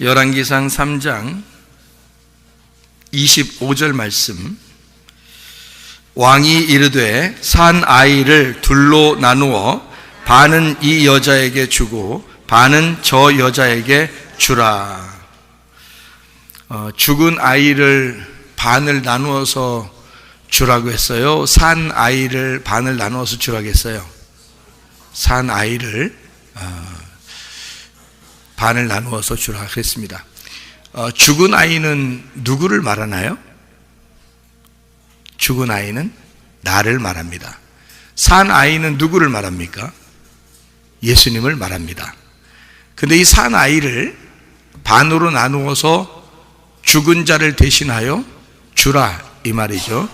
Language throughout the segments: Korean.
열왕기상 3장 25절 말씀. 왕이 이르되 산 아이를 둘로 나누어 반은 이 여자에게 주고 반은 저 여자에게 주라. 어, 죽은 아이를 반을 나누어서 주라고 했어요. 산 아이를 반을 나누어서 주라고 했어요. 산 아이를 어, 반을 나누어서 주라 그랬습니다. 어, 죽은 아이는 누구를 말하나요? 죽은 아이는 나를 말합니다. 산 아이는 누구를 말합니까? 예수님을 말합니다. 근데 이 산 아이를 반으로 나누어서 죽은 자를 대신하여 주라 이 말이죠.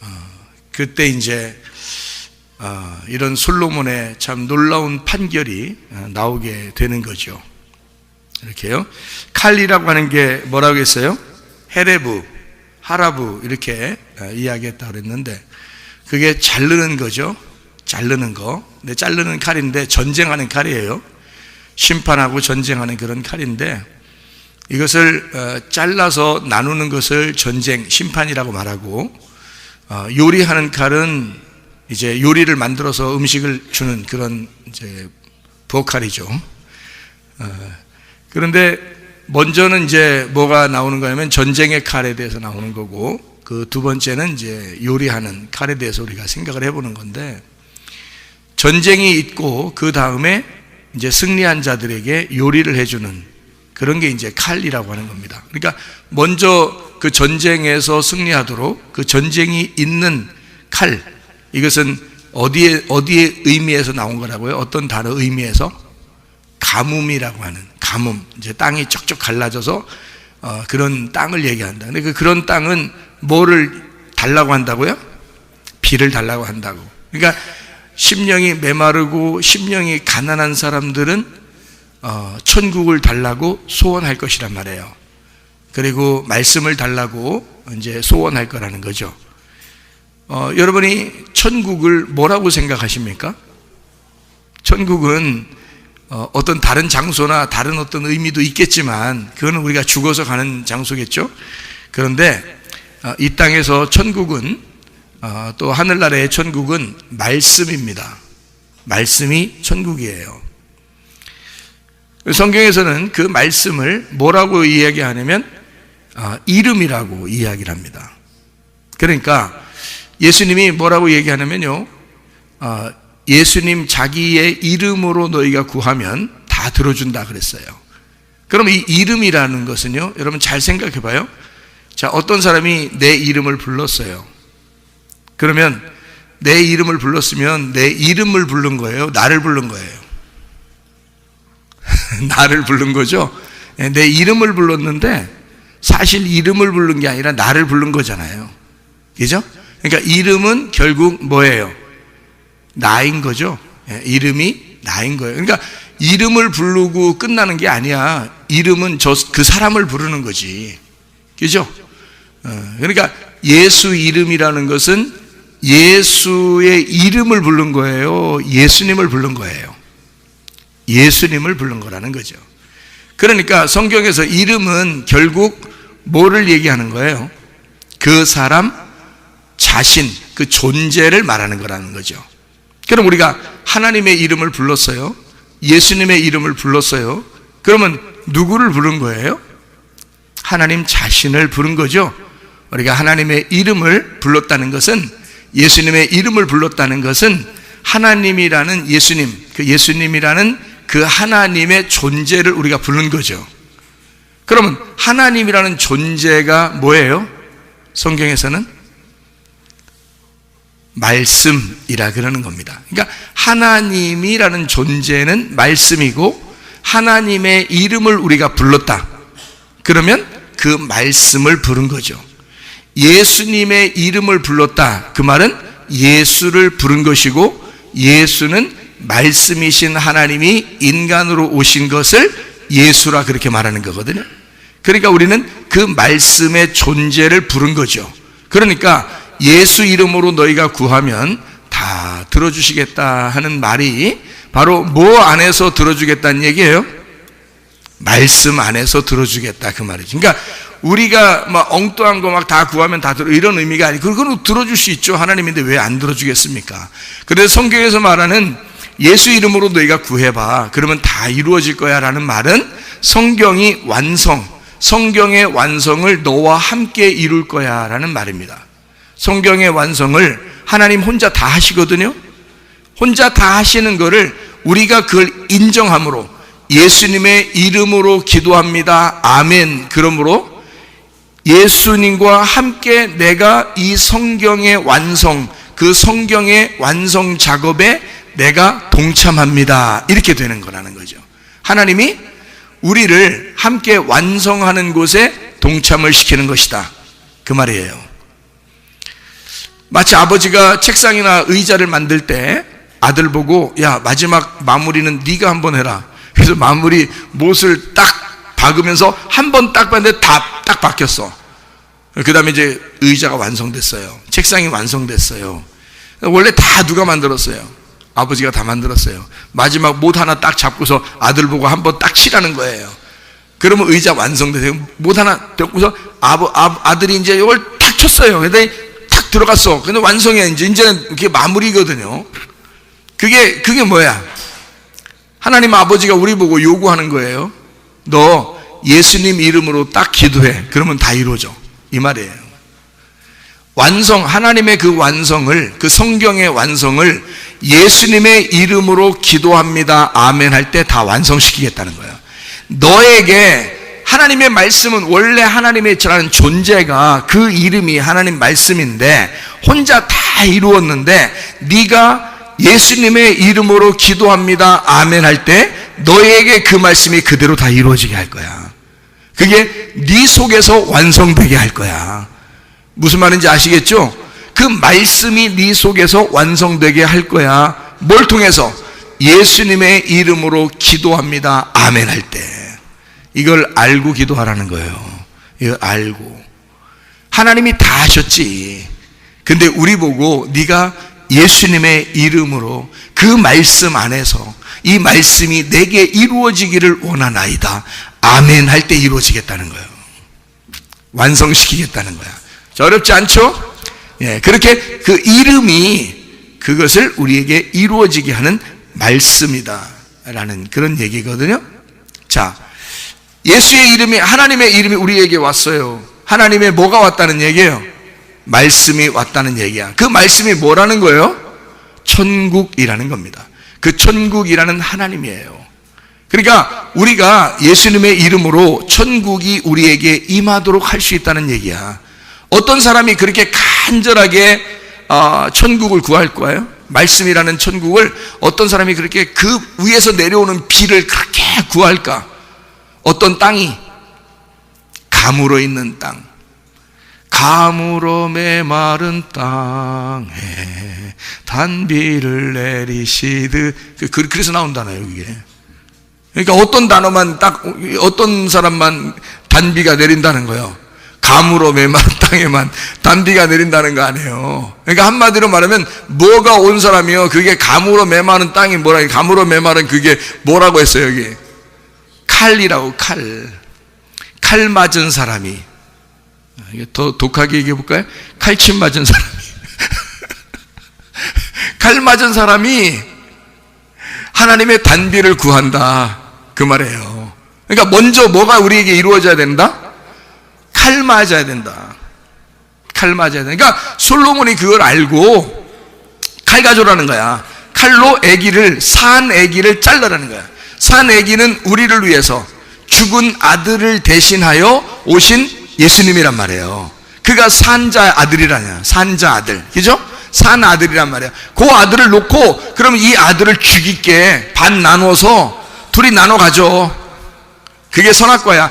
어, 그때 이제 어, 이런 솔로몬의 참 놀라운 판결이 어, 나오게 되는 거죠. 이렇게요. 칼리라고 하는 게 뭐라고 했어요? 헤레브, 하라브 이렇게 어, 이야기했다 그랬는데 그게 자르는 거죠. 자르는 거. 근데 자르는 칼인데 전쟁하는 칼이에요. 심판하고 전쟁하는 그런 칼인데 이것을 어, 잘라서 나누는 것을 전쟁, 심판이라고 말하고 어, 요리하는 칼은 이제 요리를 만들어서 음식을 주는 그런 이제 보칼이죠. 그런데 먼저는 이제 뭐가 나오는 거냐면 전쟁의 칼에 대해서 나오는 거고 그 두 번째는 이제 요리하는 칼에 대해서 우리가 생각을 해보는 건데 전쟁이 있고 그 다음에 이제 승리한 자들에게 요리를 해주는 그런 게 이제 칼이라고 하는 겁니다. 그러니까 먼저 그 전쟁에서 승리하도록 그 전쟁이 있는 칼 이것은 어디에 어디에 의미에서 나온 거라고요? 어떤 단어 의미에서 가뭄이라고 하는 가뭄 이제 땅이 쩍쩍 갈라져서 어, 그런 땅을 얘기한다. 근데 그 그런 땅은 뭐를 달라고 한다고요? 비를 달라고 한다고. 그러니까 심령이 메마르고 심령이 가난한 사람들은 어, 천국을 달라고 소원할 것이란 말이에요. 그리고 말씀을 달라고 이제 소원할 거라는 거죠. 어, 여러분이 천국을 뭐라고 생각하십니까? 천국은 어, 어떤 다른 장소나 다른 어떤 의미도 있겠지만 그거는 우리가 죽어서 가는 장소겠죠. 그런데 어, 이 땅에서 천국은 어, 또 하늘나라의 천국은 말씀입니다. 말씀이 천국이에요. 성경에서는 그 말씀을 뭐라고 이야기하냐면 이름이라고 이야기를 합니다. 그러니까 예수님이 뭐라고 얘기하냐면요. 예수님 자기의 이름으로 너희가 구하면 다 들어준다 그랬어요. 그럼 이 이름이라는 것은요, 여러분 잘 생각해 봐요. 자, 어떤 사람이 내 이름을 불렀어요. 그러면 내 이름을 불렀으면 내 이름을 부른 거예요? 나를 부른 거예요? 나를 부른 거죠? 예, 내 이름을 불렀는데 사실 이름을 부른 게 아니라 나를 부른 거잖아요. 그죠? 그러니까 이름은 결국 뭐예요? 나인 거죠. 예, 이름이 나인 거예요. 그러니까 이름을 부르고 끝나는 게 아니야. 이름은 저 그 사람을 부르는 거지. 그죠? 어, 그러니까 예수 이름이라는 것은 예수의 이름을 부른 거예요. 예수님을 부른 거예요. 예수님을 부른 거라는 거죠. 그러니까 성경에서 이름은 결국 뭐를 얘기하는 거예요? 그 사람 자신, 그 존재를 말하는 거라는 거죠. 그럼 우리가 하나님의 이름을 불렀어요. 예수님의 이름을 불렀어요. 그러면 누구를 부른 거예요? 하나님 자신을 부른 거죠. 우리가 하나님의 이름을 불렀다는 것은 예수님의 이름을 불렀다는 것은 하나님이라는 예수님, 그 예수님이라는 그 하나님의 존재를 우리가 부른 거죠. 그러면 하나님이라는 존재가 뭐예요? 성경에서는 말씀이라 그러는 겁니다. 그러니까 하나님이라는 존재는 말씀이고 하나님의 이름을 우리가 불렀다. 그러면 그 말씀을 부른 거죠. 예수님의 이름을 불렀다. 그 말은 예수를 부른 것이고 예수는 말씀이신 하나님이 인간으로 오신 것을 예수라 그렇게 말하는 거거든요. 그러니까 우리는 그 말씀의 존재를 부른 거죠. 그러니까 예수 이름으로 너희가 구하면 다 들어주시겠다 하는 말이 바로 뭐 안에서 들어주겠다는 얘기예요? 말씀 안에서 들어주겠다 그 말이지. 그러니까 우리가 막 엉뚱한 거 막 다 구하면 다 들어 이런 의미가 아니고 그건 들어줄 수 있죠 하나님인데 왜 안 들어주겠습니까? 그래서 성경에서 말하는 예수 이름으로 너희가 구해봐 그러면 다 이루어질 거야라는 말은 성경이 완성 성경의 완성을 너와 함께 이룰 거야라는 말입니다. 성경의 완성을 하나님 혼자 다 하시거든요. 혼자 다 하시는 거를 우리가 그걸 인정함으로 예수님의 이름으로 기도합니다. 아멘. 그러므로 예수님과 함께 내가 이 성경의 완성, 그 성경의 완성 작업에 내가 동참합니다. 이렇게 되는 거라는 거죠. 하나님이 우리를 함께 완성하는 곳에 동참을 시키는 것이다. 그 말이에요. 마치 아버지가 책상이나 의자를 만들 때 아들 보고 야 마지막 마무리는 네가 한번 해라. 그래서 마무리 못을 딱 박으면서 한 번 딱 봤는데 다 딱 박혔어. 그 다음에 이제 의자가 완성됐어요. 책상이 완성됐어요. 원래 다 누가 만들었어요? 아버지가 다 만들었어요. 마지막 못 하나 딱 잡고서 아들 보고 한 번 딱 치라는 거예요. 그러면 의자 완성돼서 못 하나 잡고서 아버, 아, 아들이 이제 이걸 탁 쳤어요. 근데 탁 들어갔어. 근데 완성해. 이제, 이제는 그게 마무리거든요. 그게, 그게 뭐야? 하나님 아버지가 우리 보고 요구하는 거예요. 너 예수님 이름으로 딱 기도해. 그러면 다 이루어져. 이 말이에요. 완성, 하나님의 그 완성을, 그 성경의 완성을 예수님의 이름으로 기도합니다. 아멘 할 때 다 완성시키겠다는 거예요. 너에게 하나님의 말씀은 원래 하나님의 저라는 존재가 그 이름이 하나님 말씀인데 혼자 다 이루었는데 네가 예수님의 이름으로 기도합니다. 아멘 할 때 너에게 그 말씀이 그대로 다 이루어지게 할 거야. 그게 네 속에서 완성되게 할 거야. 무슨 말인지 아시겠죠? 그 말씀이 네 속에서 완성되게 할 거야. 뭘 통해서? 예수님의 이름으로 기도합니다. 아멘 할 때. 이걸 알고 기도하라는 거예요. 이걸 알고. 하나님이 다 하셨지. 근데 우리 보고 네가 예수님의 이름으로 그 말씀 안에서 이 말씀이 내게 이루어지기를 원하나이다. 아멘 할 때 이루어지겠다는 거예요. 완성시키겠다는 거야. 자, 어렵지 않죠? 예, 그렇게 그 이름이 그것을 우리에게 이루어지게 하는 말씀이다. 라는 그런 얘기거든요. 자, 예수의 이름이, 하나님의 이름이 우리에게 왔어요. 하나님의 뭐가 왔다는 얘기예요? 말씀이 왔다는 얘기야. 그 말씀이 뭐라는 거예요? 천국이라는 겁니다. 그 천국이라는 하나님이에요. 그러니까 우리가 예수님의 이름으로 천국이 우리에게 임하도록 할 수 있다는 얘기야. 어떤 사람이 그렇게 간절하게 어, 천국을 구할 거예요? 말씀이라는 천국을 어떤 사람이 그렇게 그 위에서 내려오는 비를 그렇게 구할까? 어떤 땅이 감으로 있는 땅, 감으로 메마른 땅에 단비를 내리시듯 그- 그- 그래서 나온다나요 이게. 그러니까 어떤 단어만 딱 어떤 사람만 단비가 내린다는 거예요. 감으로 메마른 땅에만 단비가 내린다는 거 아니에요. 그러니까 한마디로 말하면 뭐가 온 사람이요. 그게 감으로 메마른 땅이 뭐라 감으로 메마른 그게 뭐라고 했어요 여기 칼이라고 칼. 칼 맞은 사람이 이게 더 독하게 얘기해 볼까요? 칼침 맞은 사람이 칼 맞은 사람이 하나님의 단비를 구한다 그 말이에요. 그러니까 먼저 뭐가 우리에게 이루어져야 된다? 칼 맞아야 된다. 칼 맞아야 된다. 그러니까 솔로몬이 그걸 알고 칼 가져라는 거야. 칼로 애기를 산 애기를 잘라라는 거야. 산 애기는 우리를 위해서 죽은 아들을 대신하여 오신 예수님이란 말이에요. 그가 산자 아들이라냐. 산자 아들. 그죠? 산 아들이란 말이야. 그 아들을 놓고 그럼 이 아들을 죽이게 반 나눠서 둘이 나눠 가져. 그게 선악과야.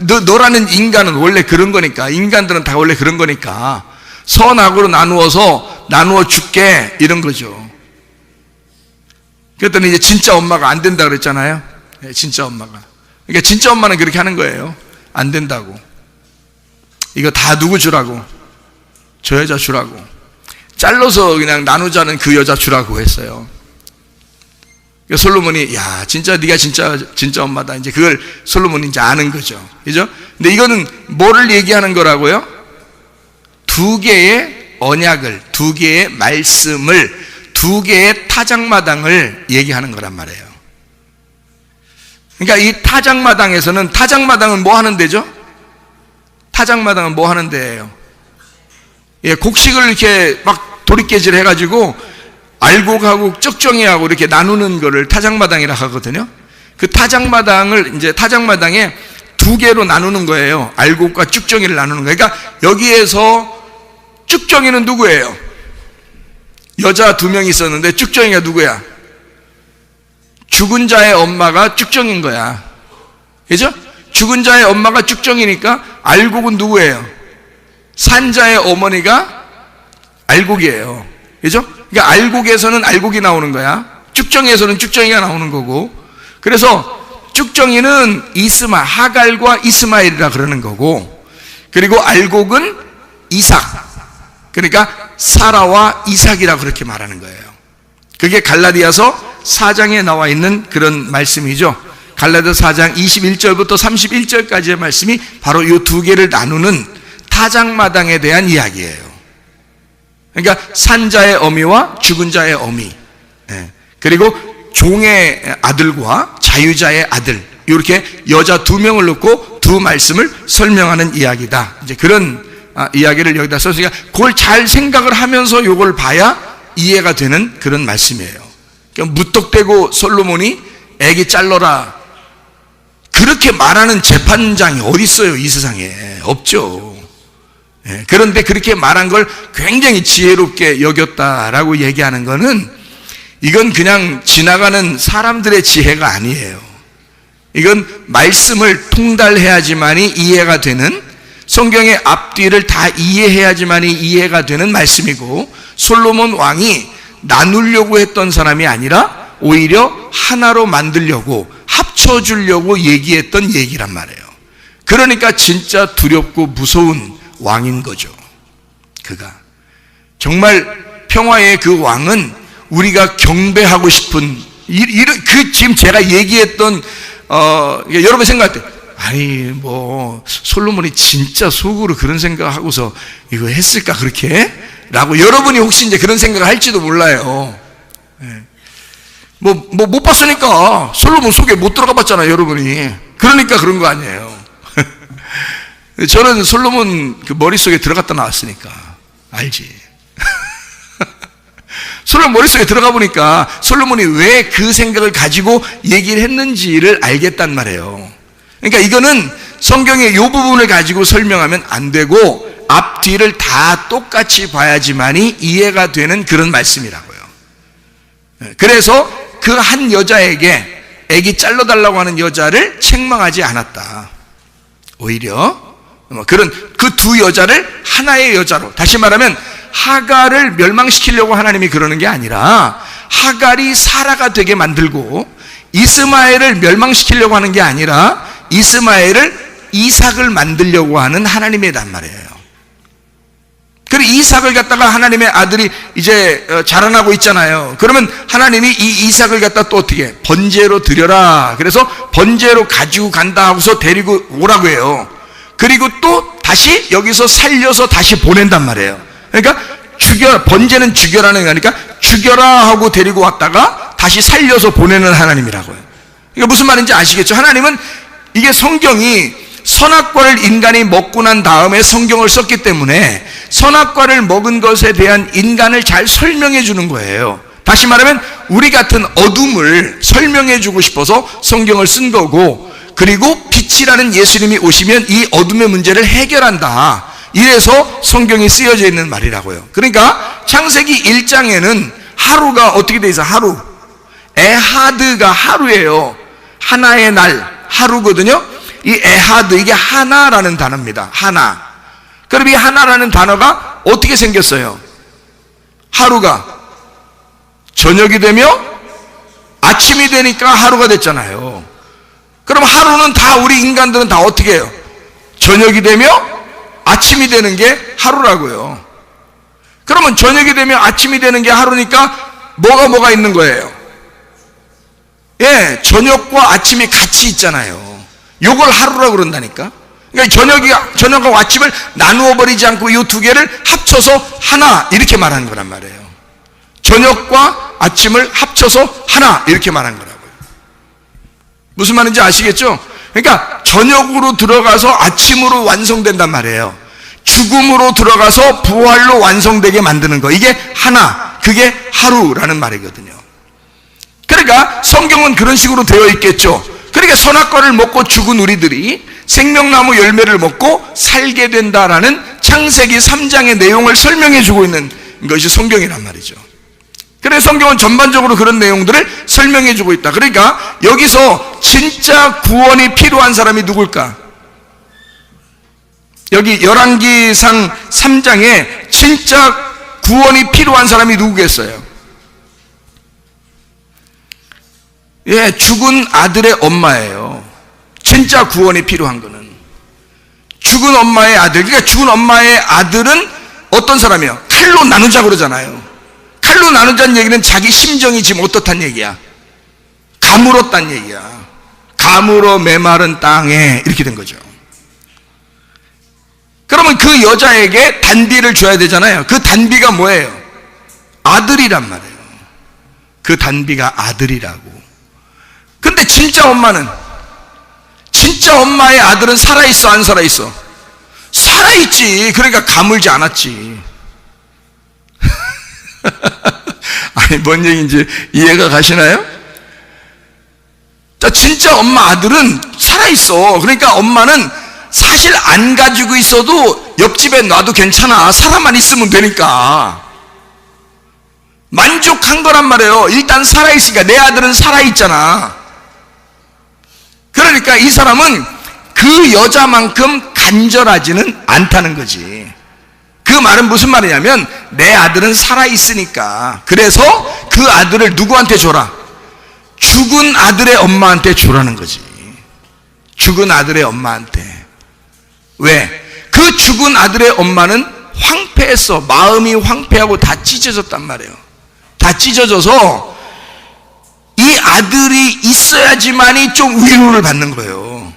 너, 너라는 인간은 원래 그런 거니까. 인간들은 다 원래 그런 거니까. 선악으로 나누어서 나누어 줄게. 이런 거죠. 그랬더니 이제 진짜 엄마가 안 된다 그랬잖아요. 네, 진짜 엄마가. 그러니까 진짜 엄마는 그렇게 하는 거예요. 안 된다고. 이거 다 누구 주라고? 저 여자 주라고. 잘라서 그냥 나누자는 그 여자 주라고 했어요. 그러니까 솔로몬이 야 진짜 네가 진짜 진짜 엄마다 이제 그걸 솔로몬이 이제 아는 거죠, 그죠? 근데 이거는 뭐를 얘기하는 거라고요? 두 개의 언약을, 두 개의 말씀을, 두 개의 타작마당을 얘기하는 거란 말이에요. 그러니까 이 타작마당에서는 타작마당은 뭐 하는 데죠? 타작마당은 뭐 하는 데예요? 예, 곡식을 이렇게 막 도리깨질 해가지고 알곡하고 쩍정이하고 이렇게 나누는 거를 타작마당이라 하거든요. 그 타작마당을 이제 타작마당에 두 개로 나누는 거예요. 알곡과 쭉정이를 나누는 거예요. 그러니까 여기에서 쭉정이는 누구예요? 여자 두 명 있었는데 쭉정이가 누구야? 죽은 자의 엄마가 쭉정인 거야. 그죠? 죽은 자의 엄마가 쭉정이니까 알곡은 누구예요? 산자의 어머니가 알곡이에요. 그죠? 그러니까 알곡에서는 알곡이 나오는 거야. 쭉정에서는 쭉정이가 나오는 거고. 그래서 쭉정이는 이스마, 하갈과 이스마엘이라 그러는 거고. 그리고 알곡은 이삭. 그러니까 사라와 이삭이라 그렇게 말하는 거예요. 그게 갈라디아서 4장에 나와 있는 그런 말씀이죠. 갈라디아 4장 21절부터 31절까지의 말씀이 바로 이 두 개를 나누는 타작마당에 대한 이야기예요. 그러니까 산자의 어미와 죽은 자의 어미, 예. 그리고 종의 아들과 자유자의 아들 이렇게 여자 두 명을 놓고 두 말씀을 설명하는 이야기다. 이제 그런 아, 이야기를 여기다 썼으니까 그걸 잘 생각을 하면서 이걸 봐야 이해가 되는 그런 말씀이에요. 그러니까 무턱대고 솔로몬이 애기 잘러라 그렇게 말하는 재판장이 어디 있어요 이 세상에 없죠. 예, 그런데 그렇게 말한 걸 굉장히 지혜롭게 여겼다라고 얘기하는 거는 이건 그냥 지나가는 사람들의 지혜가 아니에요. 이건 말씀을 통달해야지만이 이해가 되는 성경의 앞뒤를 다 이해해야지만이 이해가 되는 말씀이고 솔로몬 왕이 나누려고 했던 사람이 아니라 오히려 하나로 만들려고 합쳐주려고 얘기했던 얘기란 말이에요. 그러니까 진짜 두렵고 무서운 왕인 거죠. 그가. 정말 평화의 그 왕은 우리가 경배하고 싶은, 이런, 그 지금 제가 얘기했던, 어, 여러분 생각할 때, 아니, 뭐, 솔로몬이 진짜 속으로 그런 생각하고서 이거 했을까, 그렇게? 라고 여러분이 혹시 이제 그런 생각을 할지도 몰라요. 예. 뭐, 뭐, 못 봤으니까 솔로몬 속에 못 들어가 봤잖아요, 여러분이. 그러니까 그런 거 아니에요. 저는 솔로몬 그 머릿속에 들어갔다 나왔으니까 알지. 솔로몬 머릿속에 들어가 보니까 솔로몬이 왜 그 생각을 가지고 얘기를 했는지를 알겠단 말이에요. 그러니까 이거는 성경의 이 부분을 가지고 설명하면 안 되고 앞뒤를 다 똑같이 봐야지만이 이해가 되는 그런 말씀이라고요. 그래서 그 한 여자에게 애기 잘라달라고 하는 여자를 책망하지 않았다. 오히려 뭐 그런 그 두 여자를 하나의 여자로 다시 말하면 하갈을 멸망시키려고 하나님이 그러는 게 아니라 하갈이 사라가 되게 만들고 이스마엘을 멸망시키려고 하는 게 아니라 이스마엘을 이삭을 만들려고 하는 하나님의 단 말이에요. 그리고 이삭을 갖다가 하나님의 아들이 이제 어, 자라나고 있잖아요. 그러면 하나님이 이 이삭을 갖다 또 어떻게 번제로 드려라. 그래서 번제로 가지고 간다 하고서 데리고 오라고 해요. 그리고 또 다시 여기서 살려서 다시 보낸단 말이에요. 그러니까 죽여 번제는 죽여라는 거니까 죽여라 하고 데리고 왔다가 다시 살려서 보내는 하나님이라고요. 이게 무슨 말인지 아시겠죠? 하나님은 이게 성경이 선악과를 인간이 먹고 난 다음에 성경을 썼기 때문에 선악과를 먹은 것에 대한 인간을 잘 설명해 주는 거예요. 다시 말하면 우리 같은 어둠을 설명해 주고 싶어서 성경을 쓴 거고 그리고 빛이라는 예수님이 오시면 이 어둠의 문제를 해결한다. 이래서 성경이 쓰여져 있는 말이라고요. 그러니까 창세기 1장에는 하루가 어떻게 돼 있어? 하루. 에하드가 하루예요. 하나의 날, 하루거든요. 이 에하드, 이게 하나라는 단어입니다. 하나. 그럼 이 하나라는 단어가 어떻게 생겼어요? 하루가 저녁이 되며 아침이 되니까 하루가 됐잖아요. 그럼 하루는 다 우리 인간들은 다 어떻게 해요? 저녁이 되며 아침이 되는 게 하루라고요. 그러면 저녁이 되면 아침이 되는 게 하루니까 뭐가 뭐가 있는 거예요? 예, 저녁과 아침이 같이 있잖아요. 요걸 하루라고 그런다니까. 그러니까 저녁이, 저녁하고 아침을 나누어 버리지 않고 이 두 개를 합쳐서 하나, 이렇게 말하는 거란 말이에요. 저녁과 아침을 합쳐서 하나, 이렇게 말한 거라고요. 무슨 말인지 아시겠죠? 그러니까 저녁으로 들어가서 아침으로 완성된단 말이에요. 죽음으로 들어가서 부활로 완성되게 만드는 거. 이게 하나, 그게 하루라는 말이거든요. 그러니까 성경은 그런 식으로 되어 있겠죠. 그러니까 선악과를 먹고 죽은 우리들이 생명나무 열매를 먹고 살게 된다라는 창세기 3장의 내용을 설명해 주고 있는 것이 성경이란 말이죠. 그래서 성경은 전반적으로 그런 내용들을 설명해 주고 있다. 그러니까 여기서 진짜 구원이 필요한 사람이 누굴까? 여기 열왕기상 3장에 진짜 구원이 필요한 사람이 누구겠어요? 예, 죽은 아들의 엄마예요. 진짜 구원이 필요한 거는. 죽은 엄마의 아들. 그러니까 죽은 엄마의 아들은 어떤 사람이에요? 칼로 나누자 그러잖아요. 칼로 나누자는 얘기는 자기 심정이 지금 어떻단 얘기야? 가물었단 얘기야. 가물어 메마른 땅에 이렇게 된 거죠. 그러면 그 여자에게 단비를 줘야 되잖아요. 그 단비가 뭐예요? 아들이란 말이에요. 그 단비가 아들이라고. 진짜 엄마는 진짜 엄마의 아들은 살아있어 안 살아있어? 살아있지. 그러니까 가물지 않았지. 아니 뭔 얘기인지 이해가 가시나요? 자, 진짜 엄마 아들은 살아있어. 그러니까 엄마는 사실 안 가지고 있어도 옆집에 놔도 괜찮아. 사람만 있으면 되니까. 만족한 거란 말이에요. 일단 살아있으니까 내 아들은 살아있잖아. 그러니까 이 사람은 그 여자만큼 간절하지는 않다는 거지. 그 말은 무슨 말이냐면 내 아들은 살아있으니까. 그래서 그 아들을 누구한테 줘라? 죽은 아들의 엄마한테 주라는 거지. 죽은 아들의 엄마한테. 왜? 그 죽은 아들의 엄마는 황폐했어. 마음이 황폐하고 다 찢어졌단 말이에요. 다 찢어져서 이 아들이 있어야지만이 좀 위로를 받는 거예요.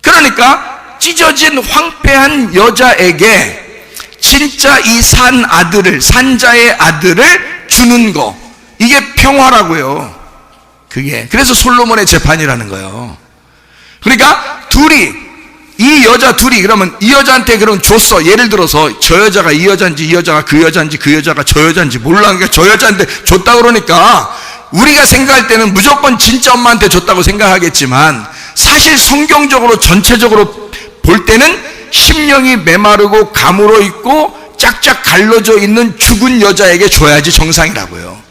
그러니까 찢어진 황폐한 여자에게 진짜 이 산 아들을, 산자의 아들을 주는 거. 이게 평화라고요. 그게. 그래서 솔로몬의 재판이라는 거예요. 그러니까 둘이 이 여자 둘이 그러면 이 여자한테 그럼 줬어. 예를 들어서 저 여자가 이 여자인지 이 여자가 그 여자인지 그 여자가 저 여자인지 몰라. 그러니까 저 여자한테 줬다 그러니까 우리가 생각할 때는 무조건 진짜 엄마한테 줬다고 생각하겠지만 사실 성경적으로 전체적으로 볼 때는 심령이 메마르고 가물어 있고 짝짝 갈라져 있는 죽은 여자에게 줘야지 정상이라고요.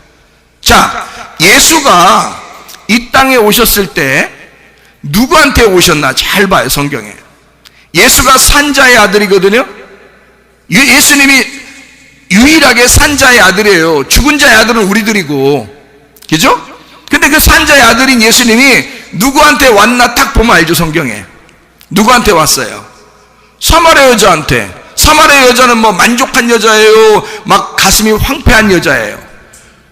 자, 예수가 이 땅에 오셨을 때 누구한테 오셨나 잘 봐요 성경에 예수가 산자의 아들이거든요 예- 예수님이 유일하게 산자의 아들이에요 죽은 자의 아들은 우리들이고 그죠? 근데 그 산자의 아들인 예수님이 누구한테 왔나 딱 보면 알죠 성경에 누구한테 왔어요? 사마리아 여자한테 사마리아 여자는 뭐 만족한 여자예요 막 가슴이 황폐한 여자예요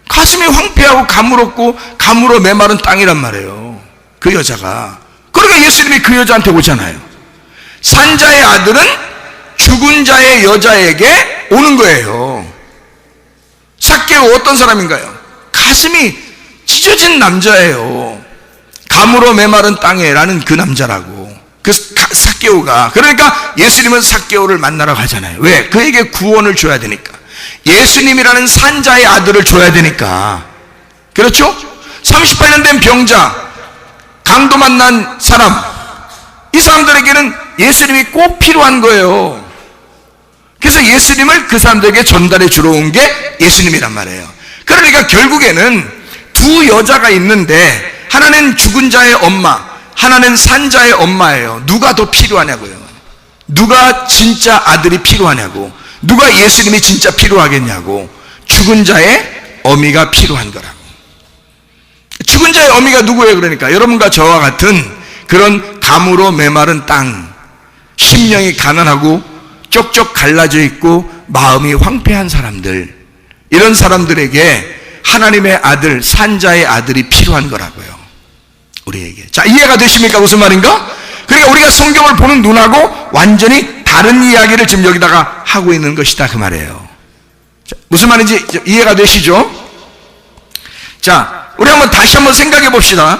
가슴이 황폐하고 가물었고 가물어 메마른 땅이란 말이에요. 그 여자가. 그러니까 예수님이 그 여자한테 오잖아요. 산자의 아들은 죽은 자의 여자에게 오는 거예요. 삭개오 어떤 사람인가요? 가슴이 찢어진 남자예요. 가물어 메마른 땅에라는 그 남자라고. 그 삭개오가. 그러니까 예수님은 삭개오를 만나러 가잖아요. 왜? 그에게 구원을 줘야 되니까. 예수님이라는 산자의 아들을 줘야 되니까. 그렇죠? 38년 된 병자, 강도 만난 사람, 이 사람들에게는 예수님이 꼭 필요한 거예요. 그래서 예수님을 그 사람들에게 전달해 주러 온 게 예수님이란 말이에요. 그러니까 결국에는 두 여자가 있는데 하나는 죽은 자의 엄마, 하나는 산 자의 엄마예요. 누가 더 필요하냐고요. 누가 진짜 아들이 필요하냐고. 누가 예수님이 진짜 필요하겠냐고. 죽은 자의 어미가 필요한 거라고. 죽은 자의 어미가 누구예요? 그러니까 여러분과 저와 같은 그런 감으로 메마른 땅, 심령이 가난하고 쪽쪽 갈라져 있고 마음이 황폐한 사람들, 이런 사람들에게 하나님의 아들, 산자의 아들이 필요한 거라고요. 우리에게. 자, 이해가 되십니까? 무슨 말인가? 그러니까 우리가 성경을 보는 눈하고 완전히 다른 이야기를 지금 여기다가 하고 있는 것이다. 그 말이에요. 자, 무슨 말인지 이해가 되시죠? 자, 우리 한번 다시 한번 생각해 봅시다.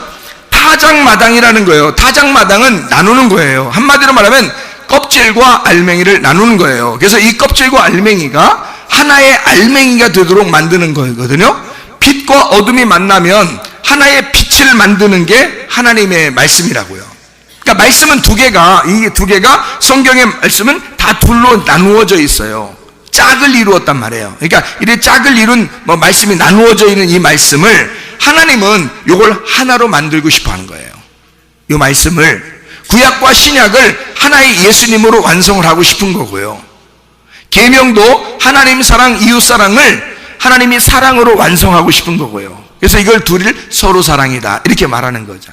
타작마당이라는 거예요. 타작마당은 나누는 거예요. 한마디로 말하면 껍질과 알맹이를 나누는 거예요. 그래서 이 껍질과 알맹이가 하나의 알맹이가 되도록 만드는 거거든요. 빛과 어둠이 만나면 하나의 빛을 만드는 게 하나님의 말씀이라고요. 그러니까 말씀은 두 개가 이 두 개가 성경의 말씀은 다 둘로 나누어져 있어요. 짝을 이루었단 말이에요. 그러니까 이래 짝을 이룬 뭐 말씀이 나누어져 있는 이 말씀을 하나님은 이걸 하나로 만들고 싶어 하는 거예요. 이 말씀을 구약과 신약을 하나의 예수님으로 완성을 하고 싶은 거고요. 계명도 하나님 사랑, 이웃 사랑을 하나님이 사랑으로 완성하고 싶은 거고요. 그래서 이걸 둘을 서로 사랑이다 이렇게 말하는 거죠.